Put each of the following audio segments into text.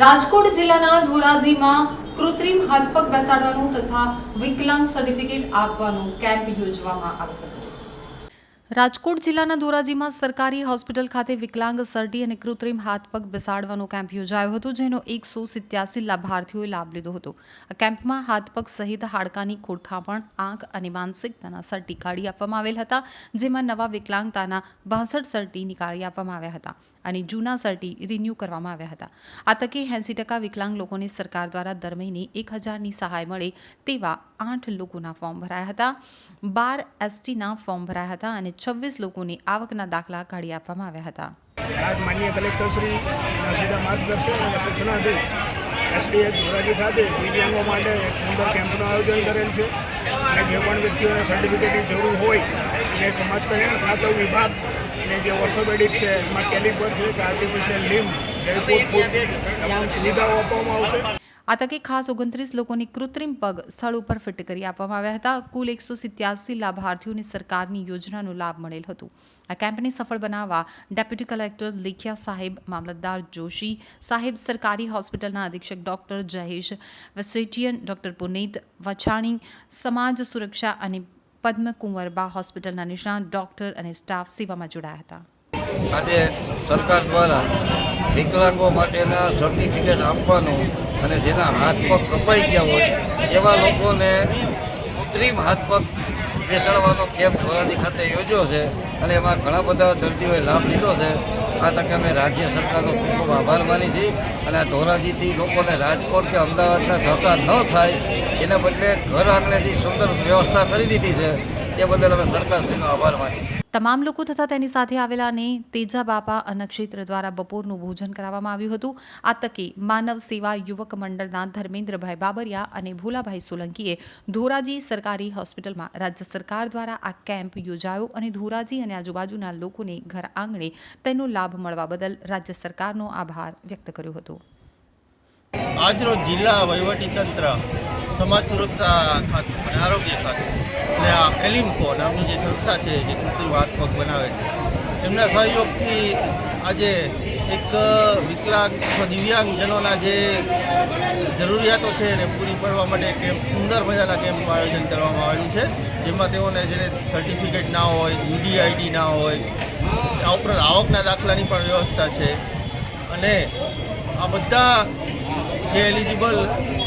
રાજકોટ જિલ્લાના ધોરાજીમાં કૃત્રિમ હાથપગ બેસાડવાનું તથા વિકલાંગ સર્ટિફિકેટ આપવાનું કેમ્પ યોજવામાં આવ્યો હતો. રાજકોટ જિલ્લાના ધોરાજીમાં સરકારી હોસ્પિટલ ખાતે વિકલાંગ સરડી અને કૃત્રિમ હાથપગ બેસાડવાનો કેમ્પ યોજાયો હતો, જેનો એકસો સિત્યાસી લાભાર્થીઓએ લાભ લીધો હતો. આ કેમ્પમાં હાથપગ સહિત હાડકાની ખોડખાંપણ આંખ અને માનસિકતાના સરટી કાઢી આપવામાં આવેલ હતા, જેમાં નવા વિકલાંગતાના બાસઠ સરટી નીકાળી આપવામાં આવ્યા હતા અને જૂના સરટી રિન્યૂ કરવામાં આવ્યા હતા. આ તકે એંસી ટકા વિકલાંગ લોકોને સરકાર દ્વારા દર મહિને એક હજારની સહાય મળે તેવા આઠ લોકોના ફોર્મ ભરાયા હતા. બાર એસટીના ફોર્મ ભરાયા હતા અને છવ્વીસ લોકોની આવકના દાખલા કાઢી આપવામાં આવ્યા હતા. આજ માન્ય કલેક્ટરશ્રીના સીધા માર્ગદર્શન અને સૂચનાથી એસડીએચ ધોરાજી ખાતે દિવ્યાંગો માટે એક સુંદર કેમ્પનું આયોજન કરેલ છે. અને જે પણ વ્યક્તિઓને સર્ટિફિકેટની જરૂર હોય એ સમાજ કલ્યાણ ખાતા વિભાગ અને જે ઓર્થોપેડિક છે, એમાં કેલિપર છે, કે આર્ટિફિશિયલ લીમ જયપુર તમામ સુવિધાઓ આપવામાં આવશે. આ તકે ખાસ ઓગણત્રીસ લોકોને કૃત્રિમ પગ સ્થળ ઉપર ફિટ કરી આપવામાં આવ્યા હતા. કુલ એકસો સિત્યાસી લાભાર્થીઓને સરકારની યોજનાનો લાભ મળેલ હતો. આ કેમ્પને સફળ બનાવવા ડેપ્યુટી કલેક્ટર લેખિયા સાહેબ, મામલતદાર જોશી સાહેબ, સરકારી હોસ્પિટલના અધિક્ષક ડોક્ટર જહેશ વસેટિયન, ડોક્ટર પુનીત વછાણી, સમાજ સુરક્ષા અને પદ્મકુંવરબા હોસ્પિટલના નિષ્ણાત ડોક્ટર અને સ્ટાફ સેવામાં જોડાયા હતા. આજે સરકાર દ્વારા વિકલાંગો માટેના સર્ટિફિકેટ આપવાનું અને જેના હાથ પગ કપાઈ ગયા હોય, એવા લોકોને કૃત્રિમ હાથ પગ બેસાડવાનો કેમ્પ ધોરાજી ખાતે યોજ્યો છે અને એમાં ઘણા બધા દર્દીઓએ લાભ લીધો છે. આ તકે અમે રાજ્ય સરકારનો ખૂબ ખૂબ આભાર માની છીએ અને આ ધોરાજીથી લોકોને રાજકોટ કે અમદાવાદના ધક્કા ન થાય, એના બદલે ઘર આંગણેથી સુંદર વ્યવસ્થા કરી દીધી છે. એ બદલ અમે સરકારશ્રીનો આભાર માની તમામ લોકો તથા તેની સાથે આવેલાને તેજા બાપા અન્નક્ષેત્ર દ્વારા બપોરનું ભોજન કરાવવામાં આવ્યું હતું. આ તકે માનવ સેવા યુવક મંડળના ધર્મેન્દ્રભાઈ બાબરિયા અને ભોલાભાઈ સોલંકીએ ધોરાજી સરકારી હોસ્પિટલમાં રાજ્ય સરકાર દ્વારા આ કેમ્પ યોજાયો અને ધોરાજી અને આજુબાજુના લોકોને ઘર આંગણે તેનો લાભ મળવા બદલ રાજ્ય સરકારનો આભાર વ્યક્ત કર્યો હતો. આજરોજ જિલ્લા વહીવટીતંત્ર સમાજ સુરક્ષા ખાતું અને આરોગ્ય ખાતું અને આ એલિમ્કો નામની જે સંસ્થા છે, જે કૃત્રિમ હાથપગ બનાવે છે, એમના સહયોગથી આજે એક વિકલાંગ દિવ્યાંગજનોના જે જરૂરિયાતો છે એને પૂરી પાડવા માટે કેમ્પ સુંદર મજાના કેમ્પનું આયોજન કરવામાં આવ્યું છે, જેમાં તેઓને જેને સર્ટિફિકેટ ના હોય યુડીઆઈડી ના હોય, આ ઉપરાંત આવકના દાખલાની પણ વ્યવસ્થા છે. અને આ બધા જે એલિજિબલ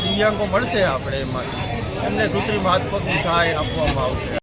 દિવ્યાંગો મળશે આપણે એમાંથી. એમને કૃત્રિમ હાથ પગની સહાય આપવામાં આવશે.